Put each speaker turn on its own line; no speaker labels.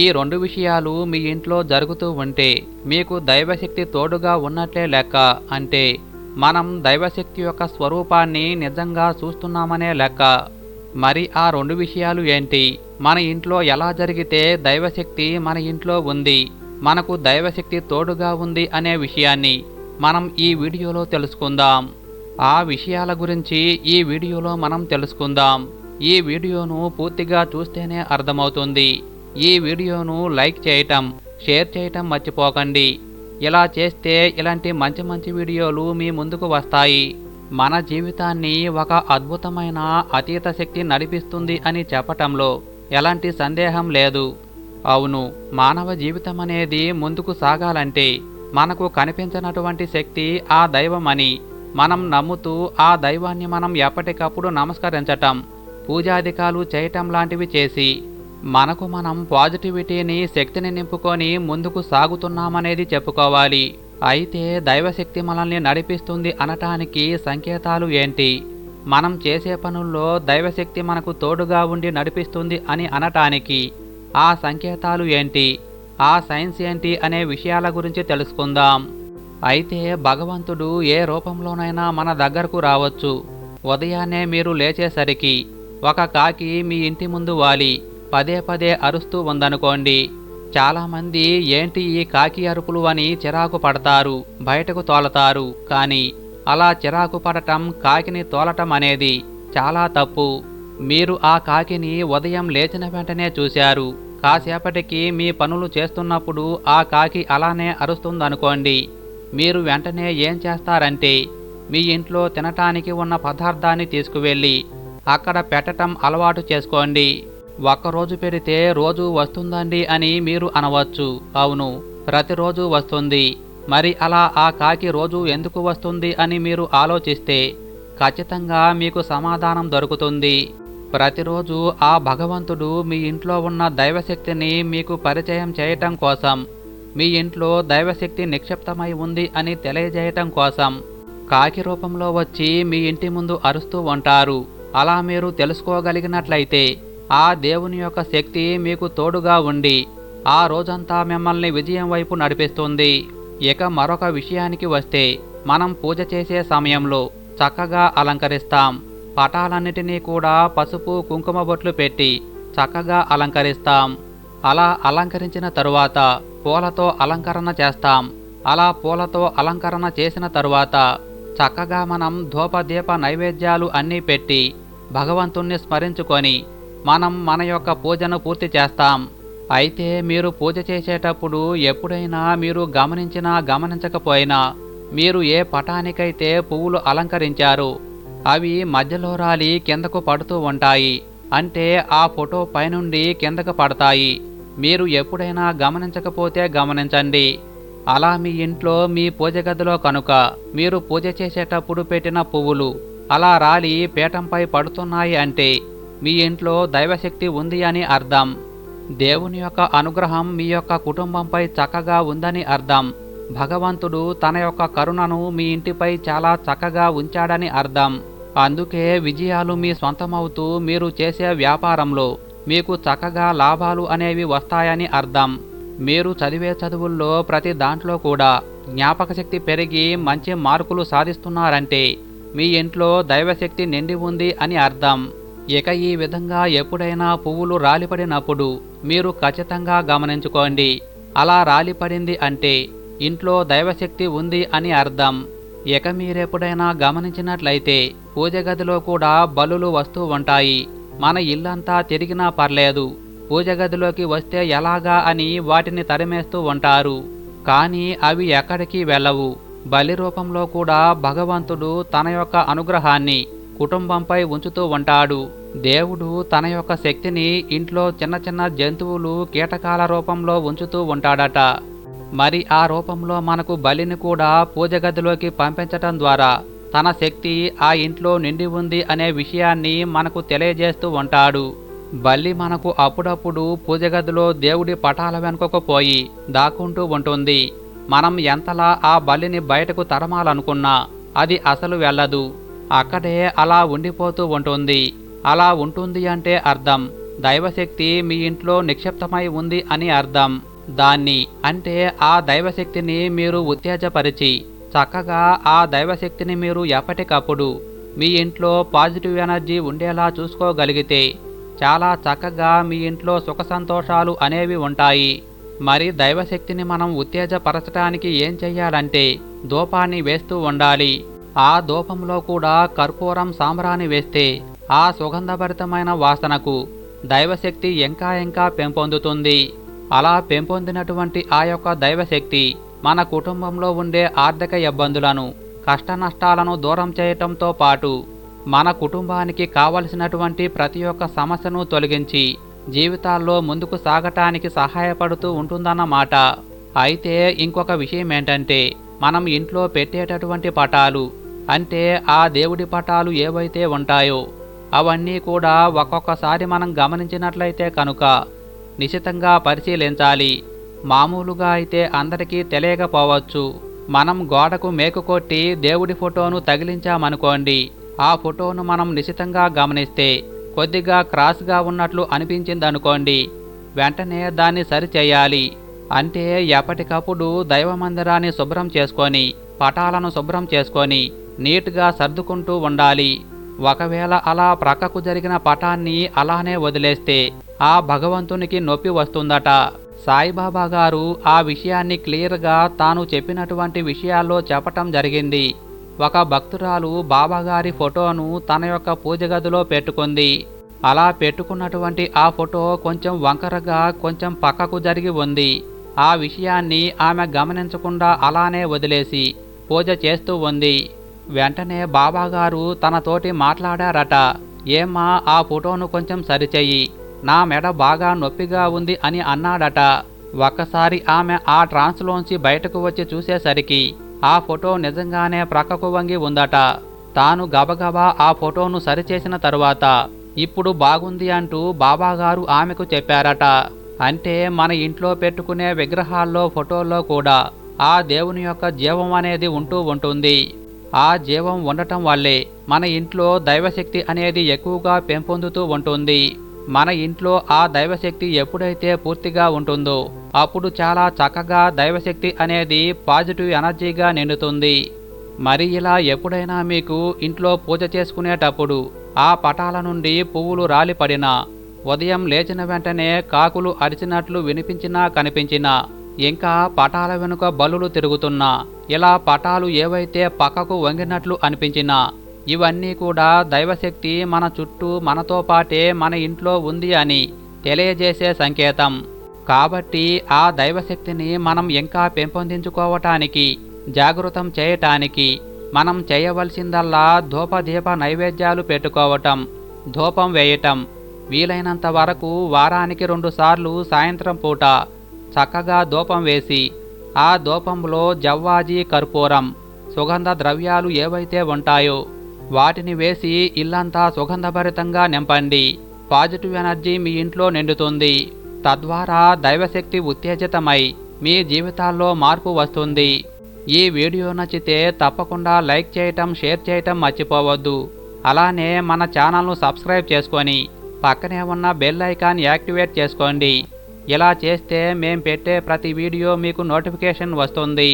ఈ రెండు విషయాలు మీ ఇంట్లో జరుగుతూ ఉంటే మీకు దైవశక్తి తోడుగా ఉన్నట్లే లెక్క అంటే మనం దైవశక్తి యొక్క స్వరూపాన్ని నిజంగా చూస్తున్నామనే లెక్క. మరి ఆ రెండు విషయాలు ఏంటి? మన ఇంట్లో ఎలా జరిగితే దైవశక్తి మన ఇంట్లో ఉంది మనకు దైవశక్తి తోడుగా ఉంది అనే విషయాన్ని మనం ఈ వీడియోలో తెలుసుకుందాం. ఆ విషయాల గురించి ఈ వీడియోలో మనం తెలుసుకుందాం. ఈ వీడియోను పూర్తిగా చూస్తేనే అర్థమవుతుంది. ఈ వీడియోను లైక్ చేయటం షేర్ చేయటం మర్చిపోకండి. ఇలా చేస్తే ఇలాంటి మంచి మంచి వీడియోలు మీ ముందుకు వస్తాయి. మన జీవితాన్ని ఒక అద్భుతమైన అతీత శక్తి నడిపిస్తుంది అని చెప్పటంలో ఎలాంటి సందేహం లేదు. అవును మానవ జీవితం అనేది ముందుకు సాగాలంటే మనకు కనిపించినటువంటి శక్తి ఆ దైవమని మనం నమ్ముతూ ఆ దైవాన్ని మనం ఎప్పటికప్పుడు నమస్కరించటం పూజాధికాలు చేయటం లాంటివి చేసి మనకు మనం పాజిటివిటీని శక్తిని నింపుకొని ముందుకు సాగుతున్నామనేది చెప్పుకోవాలి. అయితే దైవశక్తి మనల్ని నడిపిస్తుంది అనటానికి సంకేతాలు ఏంటి? మనం చేసే పనుల్లో దైవశక్తి మనకు తోడుగా ఉండి నడిపిస్తుంది అని అనటానికి ఆ సంకేతాలు ఏంటి? ఆ సైన్స్ ఏంటి అనే విషయాల గురించి తెలుసుకుందాం. అయితే భగవంతుడు ఏ రూపంలోనైనా మన దగ్గరకు రావచ్చు. ఉదయాన్నే మీరు లేచేసరికి ఒక కాకి మీ ఇంటి ముందు వాలి. పదే పదే అరుస్తూ ఉందనుకోండి. చాలామంది ఏంటి ఈ కాకి అరుపులు అని చిరాకు పడతారు బయటకు తోలతారు. కానీ అలా చిరాకు పడటం కాకిని తోలటం అనేది చాలా తప్పు. మీరు ఆ కాకిని ఉదయం లేచిన వెంటనే చూశారు. కాసేపటికి మీ పనులు చేస్తున్నప్పుడు ఆ కాకి అలానే అరుస్తుందనుకోండి. మీరు వెంటనే ఏం చేస్తారంటే మీ ఇంట్లో తినటానికి ఉన్న పదార్థాన్ని తీసుకువెళ్ళి అక్కడ పెట్టటం అలవాటు చేసుకోండి. ఒక్కరోజు పెడితే రోజు వస్తుందండి అని మీరు అనవచ్చు. అవును ప్రతిరోజు వస్తుంది. మరి అలా ఆ కాకి రోజు ఎందుకు వస్తుంది అని మీరు ఆలోచిస్తే ఖచ్చితంగా మీకు సమాధానం దొరుకుతుంది. ప్రతిరోజు ఆ భగవంతుడు మీ ఇంట్లో ఉన్న దైవశక్తిని మీకు పరిచయం చేయటం కోసం మీ ఇంట్లో దైవశక్తి నిక్షిప్తమై ఉంది అని తెలియజేయటం కోసం కాకి రూపంలో వచ్చి మీ ఇంటి ముందు అరుస్తూ ఉంటారు. అలా మీరు తెలుసుకోగలిగినట్లయితే ఆ దేవుని యొక్క శక్తి మీకు తోడుగా ఉండి ఆ రోజంతా మిమ్మల్ని విజయం వైపు నడిపిస్తుంది. ఇక మరొక విషయానికి వస్తే మనం పూజ చేసే సమయంలో చక్కగా అలంకరిస్తాం. పటాలన్నిటినీ కూడా పసుపు కుంకుమ బొట్లు పెట్టి చక్కగా అలంకరిస్తాం. అలా అలంకరించిన తరువాత పూలతో అలంకరణ చేస్తాం. అలా పూలతో అలంకరణ చేసిన తరువాత చక్కగా మనం ధూపదీప నైవేద్యాలు అన్నీ పెట్టి భగవంతుణ్ణి స్మరించుకొని మనం మన యొక్క పూజను పూర్తి చేస్తాం. అయితే మీరు పూజ చేసేటప్పుడు ఎప్పుడైనా మీరు గమనించినా గమనించకపోయినా మీరు ఏ పటానికైతే పువ్వులు అలంకరించారు అవి మధ్యలో రాలి కిందకు పడుతూ ఉంటాయి. అంటే ఆ ఫోటో పైనుండి కిందకు పడతాయి. మీరు ఎప్పుడైనా గమనించకపోతే గమనించండి. అలా మీ ఇంట్లో మీ పూజ గదిలో కనుక మీరు పూజ చేసేటప్పుడు పెట్టిన పువ్వులు అలా రాలి పీఠంపై పడుతున్నాయి అంటే మీ ఇంట్లో దైవశక్తి ఉంది అని అర్థం. దేవుని యొక్క అనుగ్రహం మీ యొక్క కుటుంబంపై చక్కగా ఉందని అర్థం. భగవంతుడు తన యొక్క కరుణను మీ ఇంటిపై చాలా చక్కగా ఉంచాడని అర్థం. అందుకే విజయాలు మీ సొంతమవుతూ మీరు చేసే వ్యాపారంలో మీకు చక్కగా లాభాలు అనేవి వస్తాయని అర్థం. మీరు చదివే చదువుల్లో ప్రతి దాంట్లో కూడా జ్ఞాపక శక్తి పెరిగి మంచి మార్కులు సాధిస్తున్నారంటే మీ ఇంట్లో దైవశక్తి నిండి ఉంది అని అర్థం. ఇక ఈ విధంగా ఎప్పుడైనా పువ్వులు రాలిపడినప్పుడు మీరు ఖచ్చితంగా గమనించుకోండి. అలా రాలిపడింది అంటే ఇంట్లో దైవశక్తి ఉంది అని అర్థం. ఇక మీరెప్పుడైనా గమనించినట్లయితే పూజ గదిలో కూడా బలులు వస్తూ ఉంటాయి. మన ఇల్లంతా తిరిగినా పర్లేదు. పూజ గదిలోకి వస్తే ఎలాగా అని వాటిని తరిమేస్తూ ఉంటారు. కానీ అవి ఎక్కడికి వెళ్ళవు. బలి రూపంలో కూడా భగవంతుడు తన యొక్క అనుగ్రహాన్ని కుటుంబంపై ఉంచుతూ ఉంటాడు. దేవుడు తన యొక్క శక్తిని ఇంట్లో చిన్న చిన్న జంతువులు కీటకాల రూపంలో ఉంచుతూ ఉంటాడట. మరి ఆ రూపంలో మనకు బలిని కూడా పూజ గదిలోకి పంపించటం ద్వారా తన శక్తి ఆ ఇంట్లో నిండి ఉంది అనే విషయాన్ని మనకు తెలియజేస్తూ ఉంటాడు. బల్లి మనకు అప్పుడప్పుడు పూజ గదిలో దేవుడి పటాల వెనుకకు పోయి దాక్కుంటూ ఉంటుంది. మనం ఎంతలా ఆ బల్లిని బయటకు తరమాలనుకున్నా అది అసలు వెళ్ళదు. అక్కడే అలా ఉండిపోతూ ఉంటుంది. అలా ఉంటుంది అంటే అర్థం. దైవశక్తి మీ ఇంట్లో నిక్షిప్తమై ఉంది అని అర్థం. దాన్ని అంటే ఆ దైవశక్తిని మీరు ఉత్తేజపరిచి చక్కగా ఆ దైవశక్తిని మీరు ఎప్పటికప్పుడు మీ ఇంట్లో పాజిటివ్ ఎనర్జీ ఉండేలా చూసుకోగలిగితే చాలా చక్కగా మీ ఇంట్లో సుఖ సంతోషాలు అనేవి ఉంటాయి. మరి దైవశక్తిని మనం ఉత్తేజపరచడానికి ఏం చెయ్యాలంటే దూపాన్ని వేస్తూ ఉండాలి. ఆ దూపంలో కూడా కర్పూరం సాంబ్రాన్ని వేస్తే ఆ సుగంధభరితమైన వాసనకు దైవశక్తి ఇంకా ఇంకా పెంపొందుతుంది. అలా పెంపొందినటువంటి ఆ యొక్క దైవశక్తి మన కుటుంబంలో ఉండే ఆర్థిక ఇబ్బందులను కష్టనష్టాలను దూరం చేయటంతో పాటు మన కుటుంబానికి కావలసినటువంటి ప్రతి ఒక్క సమస్యను తొలగించి జీవితాల్లో ముందుకు సాగటానికి సహాయపడుతూ ఉంటుందన్నమాట. అయితే ఇంకొక విషయం ఏంటంటే మనం ఇంట్లో పెట్టేటటువంటి పటాలు అంటే ఆ దేవుడి పటాలు ఏవైతే ఉంటాయో అవన్నీ కూడా ఒక్కొక్కసారి మనం గమనించినట్లయితే కనుక నిశితంగా పరిశీలించాలి. మామూలుగా అయితే అందరికీ తెలియకపోవచ్చు. మనం గోడకు మేకు కొట్టి దేవుడి ఫోటోను తగిలించామనుకోండి ఆ ఫోటోను మనం నిశితంగా గమనిస్తే కొద్దిగా క్రాస్గా ఉన్నట్లు అనిపించిందనుకోండి వెంటనే దాన్ని సరిచేయాలి. అంటే ఎప్పటికప్పుడు దైవ మందిరాన్ని శుభ్రం చేసుకొని పటాలను శుభ్రం చేసుకొని నీట్గా సర్దుకుంటూ ఉండాలి. ఒకవేళ అలా ప్రక్కకు జరిగిన పటాన్ని అలానే వదిలేస్తే ఆ భగవంతునికి నొప్పి వస్తుందట. సాయిబాబా గారు ఆ విషయాన్ని క్లియర్గా తాను చెప్పినటువంటి విషయాల్లో చెప్పటం జరిగింది. ఒక భక్తురాలు బాబాగారి ఫోటోను తన యొక్క పూజ గదిలో పెట్టుకుంది. అలా పెట్టుకున్నటువంటి ఆ ఫోటో కొంచెం వంకరగా కొంచెం పక్కకు జరిగి ఉంది. ఆ విషయాన్ని ఆమె గమనించకుండా అలానే వదిలేసి పూజ చేస్తూ ఉంది. వెంటనే బాబాగారు తనతోటి మాట్లాడారట. ఏమ్మా ఆ ఫోటోను కొంచెం సరిచెయ్యి. నా మెడ బాగా నొప్పిగా ఉంది అని అన్నాడట. ఒక్కసారి ఆమె ఆ ట్రాన్స్లోంచి బయటకు వచ్చి చూసేసరికి ఆ ఫోటో నిజంగానే ప్రక్కకు వంగి ఉందట. తాను గబగబా ఆ ఫోటోను సరిచేసిన తరువాత ఇప్పుడు బాగుంది అంటూ బాబాగారు ఆమెకు చెప్పారట. అంటే మన ఇంట్లో పెట్టుకునే విగ్రహాల్లో ఫోటోల్లో కూడా ఆ దేవుని యొక్క జీవం అనేది ఉంటూ ఉంటుంది. ఆ జీవం ఉండటం వల్లే మన ఇంట్లో దైవశక్తి అనేది ఎక్కువగా పెంపొందుతూ ఉంటుంది. మన ఇంట్లో ఆ దైవశక్తి ఎప్పుడైతే పూర్తిగా ఉంటుందో అప్పుడు చాలా చక్కగా దైవశక్తి అనేది పాజిటివ్ ఎనర్జీగా నిండుతుంది. మరి ఇలా ఎప్పుడైనా మీకు ఇంట్లో పూజ చేసుకునేటప్పుడు ఆ పటాల నుండి పువ్వులు రాలిపడినా ఉదయం లేచిన వెంటనే కాకులు అరిచినట్లు వినిపించినా కనిపించినా ఇంకా పటాల వెనుక బలులు తిరుగుతున్నా ఇలా పటాలు ఏవైతే పక్కకు వంగినట్లు అనిపించినా ఇవన్నీ కూడా దైవశక్తి మన చుట్టూ మనతో పాటే మన ఇంట్లో ఉంది అని తెలియజేసే సంకేతం. కాబట్టి ఆ దైవశక్తిని మనం ఇంకా పెంపొందించుకోవటానికి జాగృతం చేయటానికి మనం చేయవలసిందల్లా ధూపదీప నైవేద్యాలు పెట్టుకోవటం ధూపం వేయటం వీలైనంత వరకు వారానికి రెండుసార్లు సాయంత్రం పూట చక్కగా ధూపం వేసి ఆ ధూపంలో జవ్వాజీ కర్పూరం సుగంధ ద్రవ్యాలు ఏవైతే ఉంటాయో వాటిని వేసి ఇల్లంతా సుగంధభరితంగా నింపండి. పాజిటివ్ ఎనర్జీ మీ ఇంట్లో నిండుతుంది. తద్వారా దైవశక్తి ఉత్తేజితమై మీ జీవితాల్లో మార్పు వస్తుంది. ఈ వీడియో నచ్చితే తప్పకుండా లైక్ చేయటం షేర్ చేయటం మర్చిపోవద్దు. అలానే మన ఛానల్ను సబ్స్క్రైబ్ చేసుకొని పక్కనే ఉన్న బెల్ ఐకాన్ యాక్టివేట్ చేసుకోండి. ఇలా చేస్తే మేం పెట్టే ప్రతి వీడియో మీకు నోటిఫికేషన్ వస్తుంది.